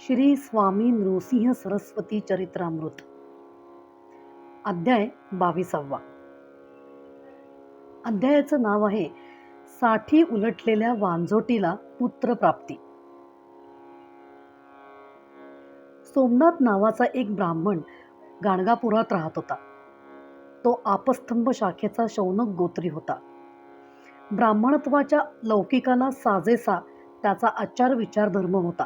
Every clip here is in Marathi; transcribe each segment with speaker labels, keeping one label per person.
Speaker 1: श्री स्वामी नृसिंह सरस्वती चरित्रामृत. अध्याय बावीसावा. अध्यायाचं नाव आहे साठी उलटलेल्या वांझोटीला पुत्रप्राप्ती. सोमनाथ नावाचा एक ब्राह्मण गाणगापुरात राहत होता. तो आपस्तंभ शाखेचा शौनक गोत्री होता. ब्राह्मणत्वाच्या लौकिकाला साजेसा त्याचा आचार विचार धर्म होता.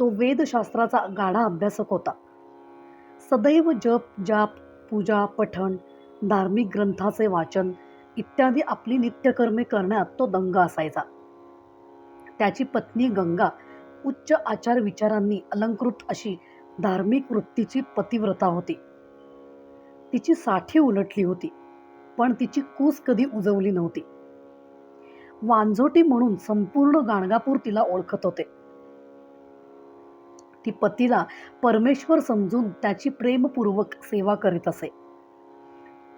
Speaker 1: तो वेदशास्त्राचा गाढा अभ्यासक होता. सदैव जप जाप पूजा पठण धार्मिक ग्रंथाचे वाचन इत्यादी आपली नित्यकर्मे करण्यात तो दंग असायचा. त्याची पत्नी गंगा उच्च आचार विचारांनी अलंकृत अशी धार्मिक वृत्तीची पतिव्रता होती. तिची साठी उलटली होती पण तिची कूस कधी उजवली नव्हती. वांझोटी म्हणून संपूर्ण गाणगापूर तिला ओळखत होते. ती पतीला परमेश्वर समजून त्याची प्रेमपूर्वक सेवा करीत असे.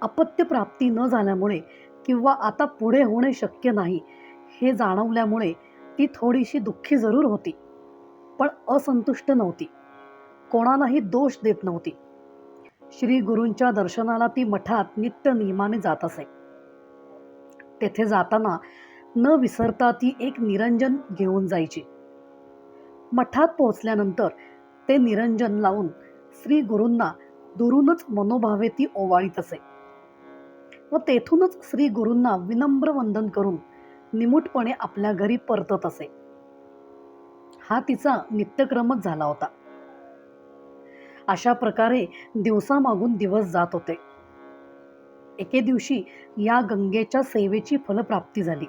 Speaker 1: अपत्य प्राप्ती न झाल्यामुळे किंवा आता पुढे होणे शक्य नाही हे जाणवल्यामुळे ती थोडीशी दुःखी जरूर होती पण असंतुष्ट नव्हती. कोणालाही दोष देत नव्हती. श्री गुरूंच्या दर्शनाला ती मठात नित्य नियमाने जात असे. तेथे जाताना न विसरता ती एक निरंजन घेऊन जायची. मठात पोहोचल्यानंतर ते निरंजन लावून श्री गुरूंना दुरूनच मनोभावे ती ओवाळीत असे. व तेथूनच श्री गुरूंना विनम्र वंदन करून निमूटपणे आपल्या घरी परतत असे. हा तिचा नित्यक्रमच झाला होता. अशा प्रकारे दिवसामागून दिवस जात होते. एके दिवशी या गंगेच्या सेवेची फलप्राप्ती झाली.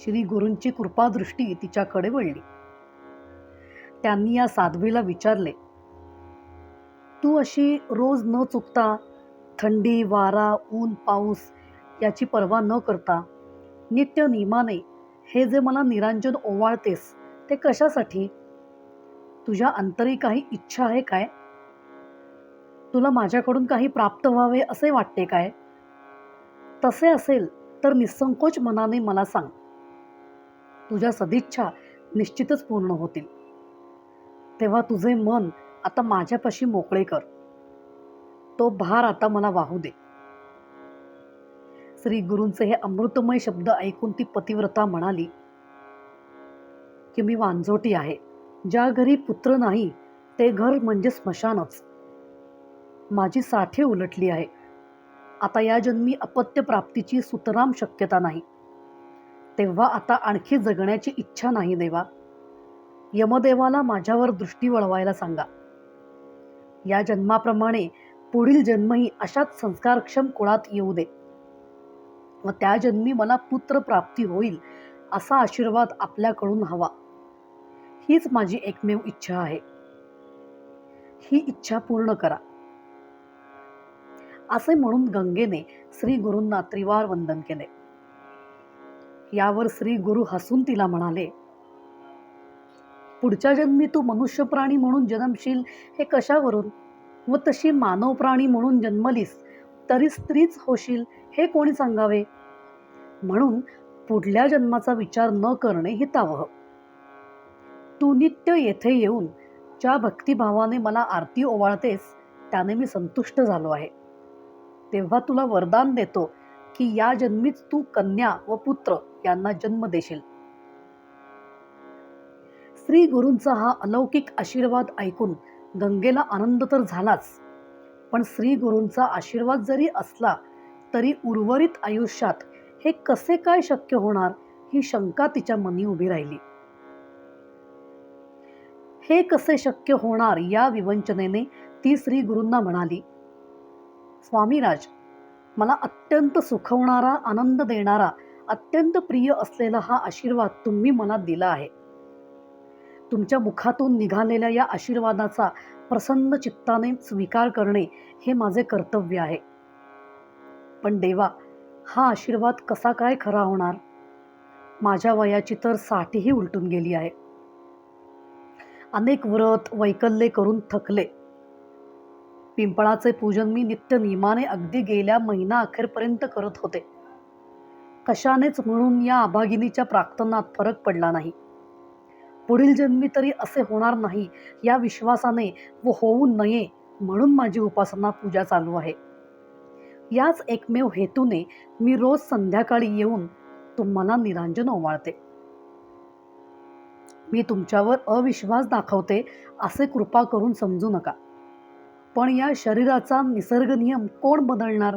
Speaker 1: श्री गुरूंची कृपादृष्टी तिच्याकडे वळली. त्यांनी या साध्वीला विचारले तू अशी रोज न चुकता थंडी वारा ऊन पाऊस याची पर्वा न करता नित्य नियमाने हे जे मला निरांजन ओवाळतेस ते कशासाठी? तुझ्या अंतरी काही इच्छा आहे काय? तुला माझ्याकडून काही प्राप्त व्हावे असे वाटते काय? तसे असेल तर निसंकोच मनाने मला सांग. तुझ्या सदिच्छा निश्चितच पूर्ण होतील. तेव्हा तुझे मन आता माझ्यापाशी मोकळे कर. तो भार आता मला वाहू दे. श्री गुरूंचे हे अमृतमय शब्द ऐकून ती पतिव्रता म्हणाली की मी वांझोटी आहे. ज्या घरी पुत्र नाही ते घर म्हणजे स्मशानच. माझी साठे उलटली आहे. आता या जन्मी अपत्य प्राप्तीची सुतराम शक्यता नाही. तेव्हा आता आणखी जगण्याची इच्छा नाही देवा. यमदेवाला माझ्यावर दृष्टी वळवायला सांगा. या जन्माप्रमाणे पुढील जन्मही अशाच संस्कारक्षम कुळात येऊ दे. व त्या जन्मी मला पुत्र प्राप्ती होईल असा आशीर्वाद आपल्याकडून हवा. हीच माझी एकमेव इच्छा आहे. ही इच्छा पूर्ण करा. असे म्हणून गंगेने श्री गुरूंना त्रिवार वंदन केले. यावर श्री गुरु हसून तिला म्हणाले पुढच्या जन्मी तू मनुष्य प्राणी म्हणून जन्मशील हे कशावरून? व तशी मानव प्राणी म्हणून जन्मलीस तरी स्त्रीच होशील हे कोणी सांगावे? म्हणून पुढल्या जन्माचा विचार न करणे हितावह. तू नित्य येथे येऊन ज्या भक्तिभावाने मला आरती ओवाळतेस त्याने मी संतुष्ट झालो आहे. तेव्हा तुला वरदान देतो की या जन्मीच तू कन्या व पुत्र यांना जन्म देशील. श्री गुरूंचा हा अलौकिक आशीर्वाद ऐकून गंगेला आनंद तर झालाच पण श्री गुरूंचा आशीर्वाद जरी असला तरी उर्वरित आयुष्यात हे कसे काय शक्य होणार ही शंका तिच्या मनी उभी राहिली. हे कसे शक्य होणार या विवंचनेने ती श्री गुरूंना म्हणाली स्वामीराज मला अत्यंत सुखवणारा आनंद देणारा अत्यंत प्रिय असलेला हा आशीर्वाद तुम्ही मला दिला आहे. तुमच्या मुखातून निघालेल्या या आशीर्वादाचा प्रसन्न चित्ताने स्वीकार करणे हे माझे कर्तव्य आहे. पण देवा हा आशीर्वाद कसा काय खरा होणार? माझ्या वयाची तर साठीही उलटून गेली आहे. अनेक व्रत वैकल्ये करून थकले. पिंपळाचे पूजन मी नित्य नियमाने अगदी गेल्या महिना अखेरपर्यंत करत होते. कशानेच म्हणून या अभागिनीच्या प्राक्तनात फरक पडला नाही. पुढील जन्मी तरी असे होणार नाही या विश्वासाने व होऊ नये म्हणून माझी उपासना पूजा चालू आहे. याच एकमेव हेतूने मी रोज संध्याकाळी येऊन तुम्हाला निरांजन ओवाळते. मी तुमच्यावर अविश्वास दाखवते असे कृपा करून समजू नका. पण या शरीराचा निसर्ग नियम कोण बदलणार?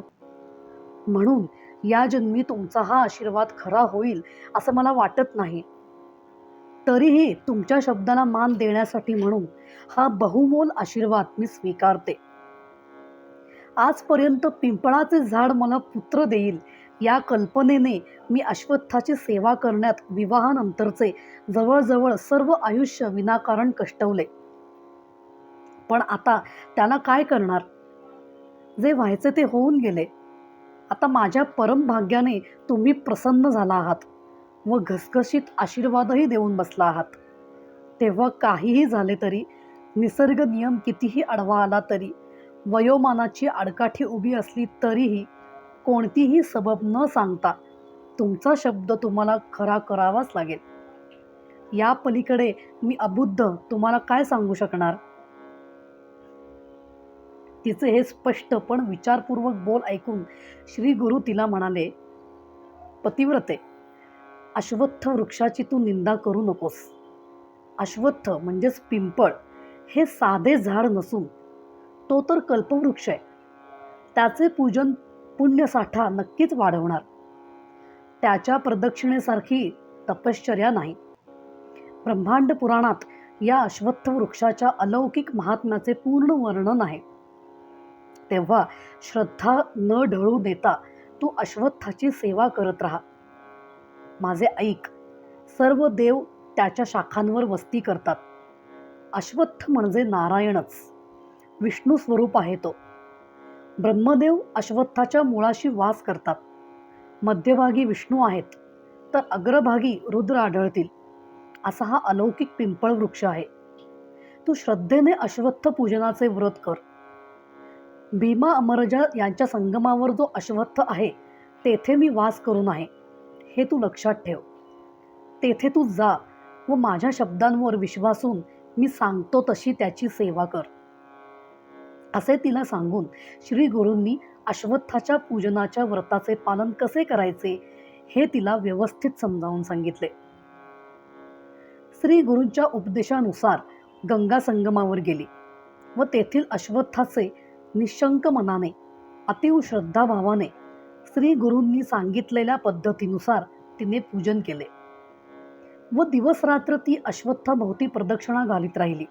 Speaker 1: म्हणून या जन्मी तुमचा हा आशीर्वाद खरा होईल असं मला वाटत नाही. तरीही तुमच्या शब्दाला मान देण्यासाठी म्हणून हा बहुमोल आशीर्वाद मी स्वीकारते. आजपर्यंत पिंपळाचे झाड मला पुत्र देईल या कल्पनेने मी अश्वत्थाची सेवा करण्यात विवाहानंतरचे जवळजवळ सर्व आयुष्य विनाकारण कष्टवले. पण आता त्याला काय करणार? जे व्हायचे ते होऊन गेले. आता माझ्या परमभाग्याने तुम्ही प्रसन्न झाला आहात व घसघशीत आशीर्वादही देऊन बसला आहात. तेव्हा काहीही झाले तरी निसर्ग नियम कितीही अडवा आला तरी वयोमानाची आडकाठी उभी असली तरीही कोणतीही सबब न सांगता तुमचा शब्द तुम्हाला खरा करावाच लागेल. या पलीकडे मी अबुद्ध तुम्हाला काय सांगू शकणार? तिचे हे स्पष्ट पण विचारपूर्वक बोल ऐकून श्री गुरु तिला म्हणाले पतिव्रते अश्वत्थ वृक्षाची तू निंदा करू नकोस. अश्वत्थ म्हणजेच पिंपळ हे साधे झाड नसून तो तर कल्पवृक्ष आहे. त्याचे पूजन पुण्यसाठा नक्कीच वाढवणार. त्याच्या प्रदक्षिणेसारखी तपश्चर्या नाही. ब्रह्मांड पुराणात या अश्वत्थ वृक्षाच्या अलौकिक महात्म्याचे पूर्ण वर्णन आहे. तेव्हा श्रद्धा न ढळू देता तू अश्वत्थाची सेवा करत राहा. माझे ऐक सर्व देव त्याच्या शाखांवर वस्ती करतात. अश्वत्थ म्हणजे नारायणच. विष्णू स्वरूप आहे तो. ब्रह्मदेव अश्वत्थाच्या मुळाशी वास करतात. मध्यभागी विष्णू आहेत तर अग्रभागी रुद्र आढळतील. असा हा अलौकिक पिंपळ वृक्ष आहे. तू श्रद्धेने अश्वत्थ पूजनाचे व्रत कर. भीमा अमरजा यांच्या संगमावर जो अश्वत्थ आहे तेथे मी वास करून आहे. हे तू लक्षात ठेव. तेथे तू जा व माझ्या शब्दांवर विश्वासून मी सांगतो तशी त्याची सेवा कर. असे तिला सांगून श्री गुरूंनी अश्वत्थाच्या पूजनाच्या व्रताचे पालन कसे करायचे हे तिला व्यवस्थित समजावून सांगितले. श्री गुरूंच्या उपदेशानुसार गंगा संगमावर गेली व तेथील अश्वत्थाचे निशंक मनाने अतीव श्रद्धाभावाने श्री गुरूंनी सांगितलेल्या पद्धतीनुसार तिने पूजन केले. व दिवस रात्र ती अश्वत्थाभोवती प्रदक्षिणा घालीत राहिली.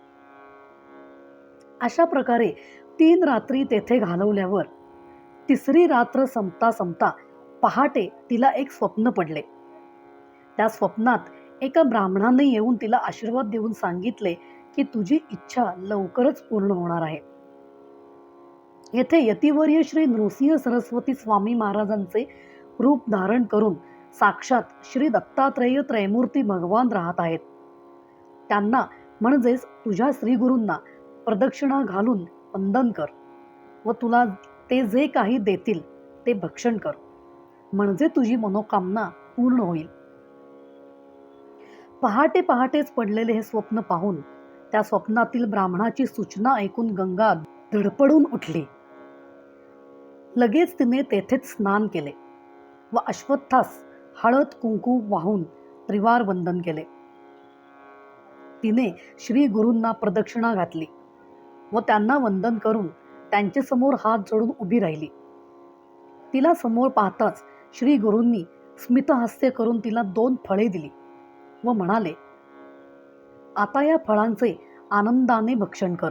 Speaker 1: अशा प्रकारे तीन रात्री तेथे घालवल्यावर तिसरी रात्र संपता संपता पहाटे तिला एक स्वप्न पडले. त्या स्वप्नात एका ब्राह्मणाने येऊन तिला आशीर्वाद देऊन सांगितले की तुझी इच्छा लवकरच पूर्ण होणार आहे. येथे यतिवर्य श्री नृसिंह सरस्वती स्वामी महाराजांचे रूप धारण करून साक्षात श्री दत्तात्रेय त्रयमूर्ती भगवान राहत आहेत. त्यांना म्हणजेच तुझ्या श्रीगुरूंना प्रदक्षिणा घालून वंदन कर व तुला ते जे काही देतील ते भक्षण कर. म्हणजे तुझी मनोकामना पूर्ण होईल. पहाटे पहाटेच पडलेले हे स्वप्न पाहून त्या स्वप्नातील ब्राह्मणाची सूचना ऐकून गंगा धडपडून उठली. लगेच तिने तेथेच स्नान केले व अश्वत्थास हळद कुंकू वाहून त्रिवार वंदन केले. तिने श्री गुरूंना प्रदक्षिणा घातली व त्यांना वंदन करून त्यांच्यासमोर हात जोडून उभी राहिली. तिला समोर पाहताच श्री गुरूंनी स्मितहास्य करून तिला दोन फळे दिली व म्हणाले आता या फळांचे आनंदाने भक्षण कर.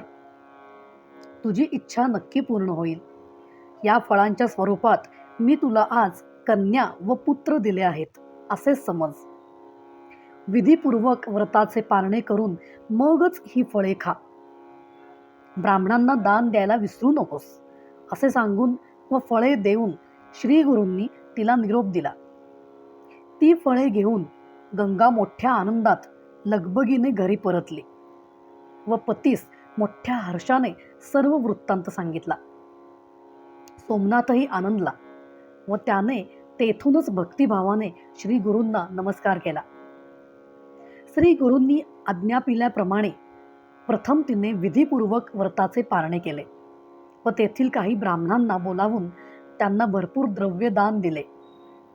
Speaker 1: तुझी इच्छा नक्की पूर्ण होईल. या फळांच्या स्वरूपात मी तुला आज कन्या व पुत्र दिले आहेत असे समज. विधीपूर्वक व्रताचे पारणे करून मगच ही फळे खा. ब्राह्मणांना दान द्यायला विसरू नकोस असे सांगून व फळे देऊन श्री गुरूंनी तिला निरोप दिला. ती फळे घेऊन गंगा मोठ्या आनंदात लगबगीने घरी परतली व पतीस मोठ्या हर्षाने सर्व वृत्तांत सांगितला. सोमनाथही आनंदला व त्याने तेथूनच भक्तिभावाने श्री गुरूंना नमस्कार केला. श्री गुरूंनी आज्ञापिल्याप्रमाणे प्रथम तिने विधीपूर्वक व्रताचे पारणे केले व तेथील काही ब्राह्मणांना बोलावून त्यांना भरपूर द्रव्य दान दिले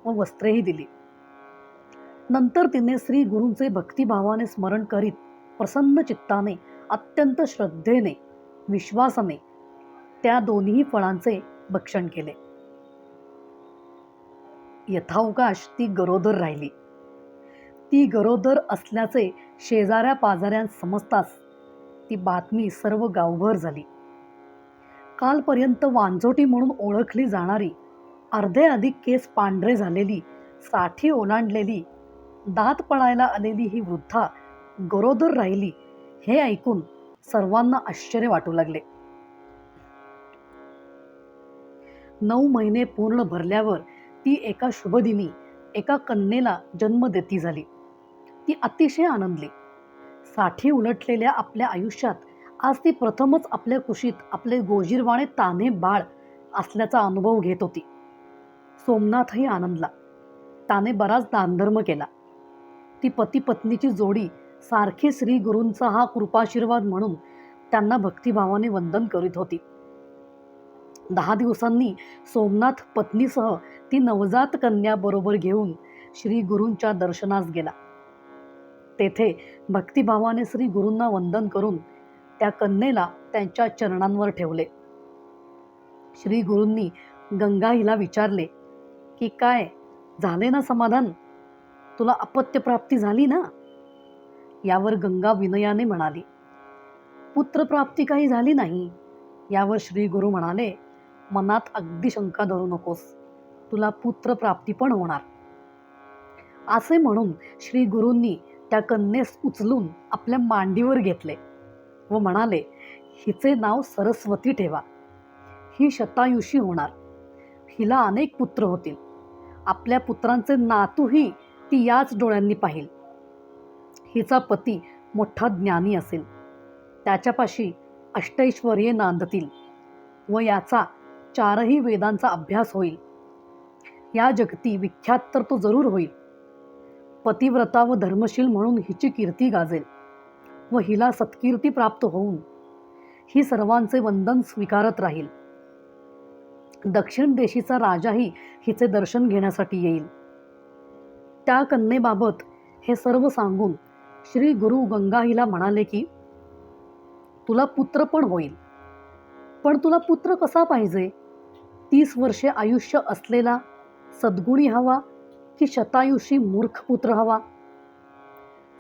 Speaker 1: व वस्त्रेही दिली. नंतर तिने श्री गुरूंचे भक्तिभावाने स्मरण करीत प्रसन्न चित्ताने अत्यंत श्रद्धेने विश्वासाने त्या दोन्ही फळांचे भक्षण केले. यथावकाश ती गरोदर राहिली. ती गरोदर असल्याचे शेजाऱ्या पाजाऱ्यां समजताच ती बातमी सर्व गावभर झाली. कालपर्यंत वांझोटी म्हणून ओळखली जाणारी अर्धे अधिक केस पांढरे झालेली साठी ओलांडलेली दात पळायला आलेली ही वृद्धा गरोदर राहिली हे ऐकून सर्वांना आश्चर्य वाटू लागले. नऊ महिने पूर्ण भरल्यावर ती एका शुभदिनी एका कन्येला जन्म देती झाली. ती अतिशय आनंदली. साठी उलटलेल्या आपल्या आयुष्यात आज ती प्रथमच आपल्या कुशीत आपले गोजीरवाणे ताने बाळ असल्याचा अनुभव घेत होती. सोमनाथही आनंदला. ताने बराच दानधर्म केला. ती पती पत्नीची जोडी सारखी श्री गुरूंचा हा कृपाशीर्वाद म्हणून त्यांना भक्तिभावाने वंदन करीत होती. दहा दिवसांनी सोमनाथ पत्नीसह ती नवजात कन्या बरोबर घेऊन श्री गुरूंच्या दर्शनास गेला. तेथे भक्तिभावाने श्री गुरूंना वंदन करून त्या कन्येला त्यांच्या चरणांवर ठेवले. श्री गुरूंनी गंगा हिला विचारले की काय झाले ना समाधान? तुला अपत्यप्राप्ती झाली ना? यावर गंगा विनयाने म्हणाली पुत्रप्राप्ती काही झाली नाही. यावर श्री गुरु म्हणाले मनात अगदी शंका धरू नकोस तुला पुत्रप्राप्ती पण होणार. असे म्हणून श्री गुरूंनी त्या कन्येस उचलून आपल्या मांडीवर घेतले व म्हणाले हिचे नाव सरस्वती ठेवा ही शतायुषी होणार हिला अनेक पुत्र होतील आपल्या पुत्रांचे नातूही ती याच डोळ्यांनी पाहिल. हिचा पती मोठा ज्ञानी असेल. त्याच्यापाशी अष्टैश्वर्ये नांदतील व याचा चारही वेदांचा अभ्यास होईल. या जगती विख्यात तर तो जरूर होईल. पतिव्रता व धर्मशील म्हणून हिची कीर्ती गाजेल व हिला सत्कीर्ती प्राप्त होऊन ही सर्वांचे वंदन स्वीकारत राहील. दक्षिण देशीचा राजाही हिचे दर्शन घेण्यासाठी येईल. त्या कन्येबाबत हे सर्व सांगून श्री गुरु गंगा हिला म्हणाले की तुला पुत्र पण होईल. पण तुला पुत्र कसा पाहिजे? तीस वर्षे आयुष्य असलेला सद्गुणी हवा की शतायुषी मूर्ख पुत्र हवा?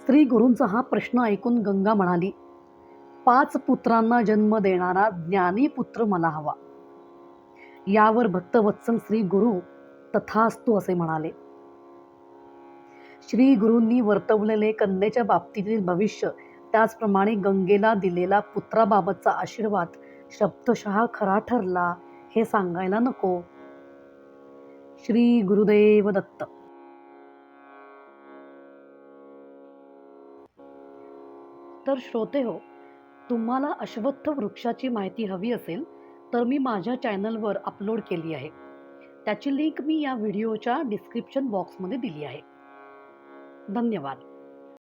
Speaker 1: श्री गुरूंचा हा प्रश्न ऐकून गंगा म्हणाली पाच पुत्रांना जन्म देणारा ज्ञानी पुत्र मला हवा. यावर भक्तवत्सल श्री गुरु तथास्तू असे म्हणाले. श्री गुरूंनी वर्तवलेले कन्येच्या बाबतीतील भविष्य त्याचप्रमाणे गंगेला दिलेला पुत्राबाबतचा आशीर्वाद शब्दशः खरा ठरला हे सांगायला नको. श्री गुरुदेव दत्त. तर श्रोते हो तुम्हाला अश्वत्थ वृक्षाची माहिती हवी असेल तर मी माझ्या चॅनलवर अपलोड केली आहे. त्याची लिंक मी या व्हिडिओच्या डिस्क्रिप्शन बॉक्समध्ये दिली आहे. धन्यवाद.